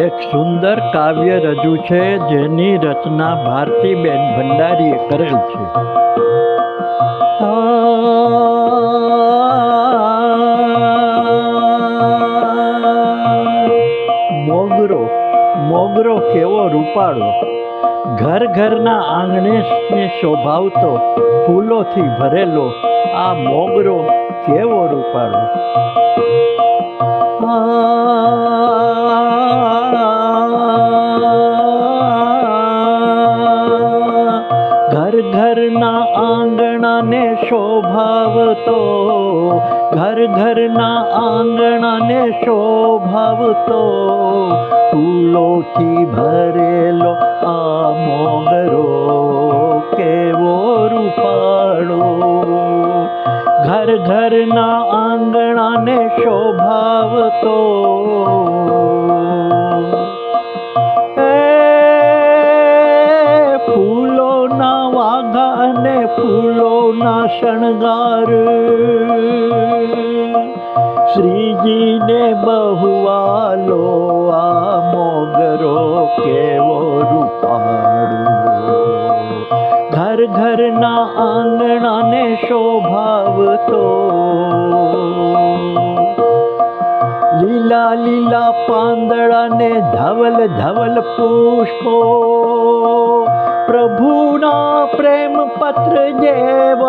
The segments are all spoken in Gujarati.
એક સુંદર કાવ્ય રજૂ છે, જેની રચના ભારતીબેન ભંડારીએ કરેલ છે. મોગરો મોગરો કેવો રૂપાળો. ઘર ઘરના આંગણે શોભાવતો ફૂલોથી ભરેલો આ મોગરો કેવો રૂપાળો. ઘર શોભાવતો, ઘર ઘરના આંગણાને શોભાવતો. ફૂલોથી ભરેલો આ મોગરો કેવો રૂપાળો. ઘર ઘરના આંગણાને શોભાવતો. ફૂલોના અને ફૂલોના શણગાર. શ્રીજીને બહુવાલો આ મોગરો કેવો રૂપાળો. ઘર ઘરના આંગણાને શોભાવતો. લીલા લીલા પાંદડાને ધવલ ધવલ પુષ્પો. પ્રભુના પ્રેમ પત્ર જેવા,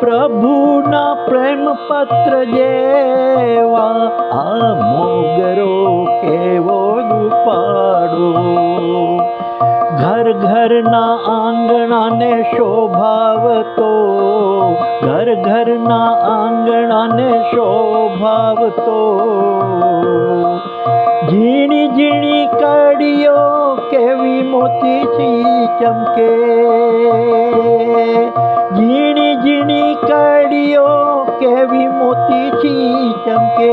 પ્રભુના પ્રેમ પત્ર જેવા, આ મોગરો કેવો દુપાડો ઘર ઘરના આંગણાને શોભાવતો ઘર ઘરના આંગણાને શોભાવતો. ઝીણી ઝીણી કડીઓ કેવી મોતીથી ચમકે. ઝીણી ઝીણી કડીઓ કેવી મોતીથી ચમકે.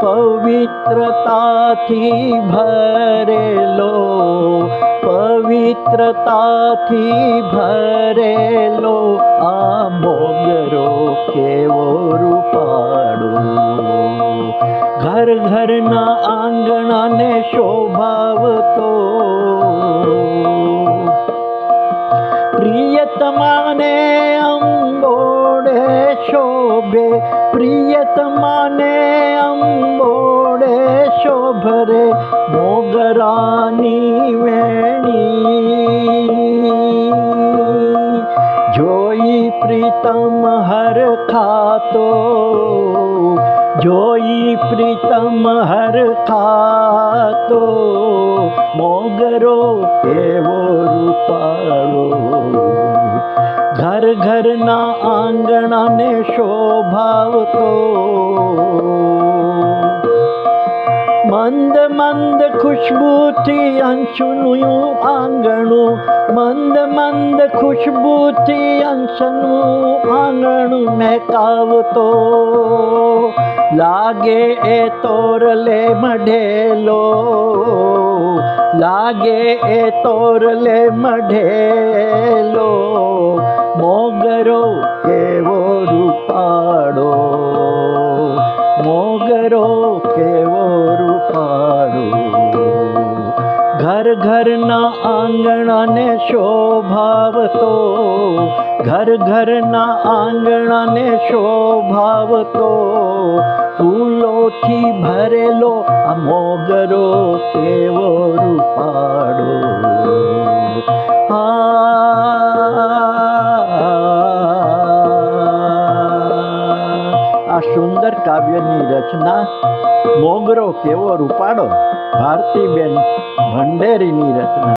પવિત્રતાથી ભરેલો પવિત્રતાથી ભરેલો આ મોગરો કેવો રૂપાડો ઘર ઘરના આંગણાને શોભાવતો. પ્રિયતમાને અંબોડે શોભે, પ્રિયતમાને અંબોડે શોભરે મોગરાની વેણી. પ્રીતમ હર ખાતો જોઈ પ્રીતમ હર ખાતો મોગરો એવો રૂપાળો ઘર ઘરના આંગણાને શોભાવતો મંદ મંદ ખુશ્બુથી અંશુનું આંગણું મંદ મંદ ખુશ્બુથી અંશનું આંગણું મહેકાવતો. લાગે એ તોરલે મઢેલો. લાગે એ તોરલે મઢેલો. મોગરો કેવો રૂપાડો મોગરો ઘર ઘરના આંગણાને શોભાવતો, ઘર ઘરના આંગણાને શોભાવતો, ફૂલોથી ભરેલો આ મોગરો કેવો રૂપાડો આ સુંદર કાવ્યની રચના, મોગરો કેવો રૂપાડો ભારતીબેન ભંડેરીની રચના.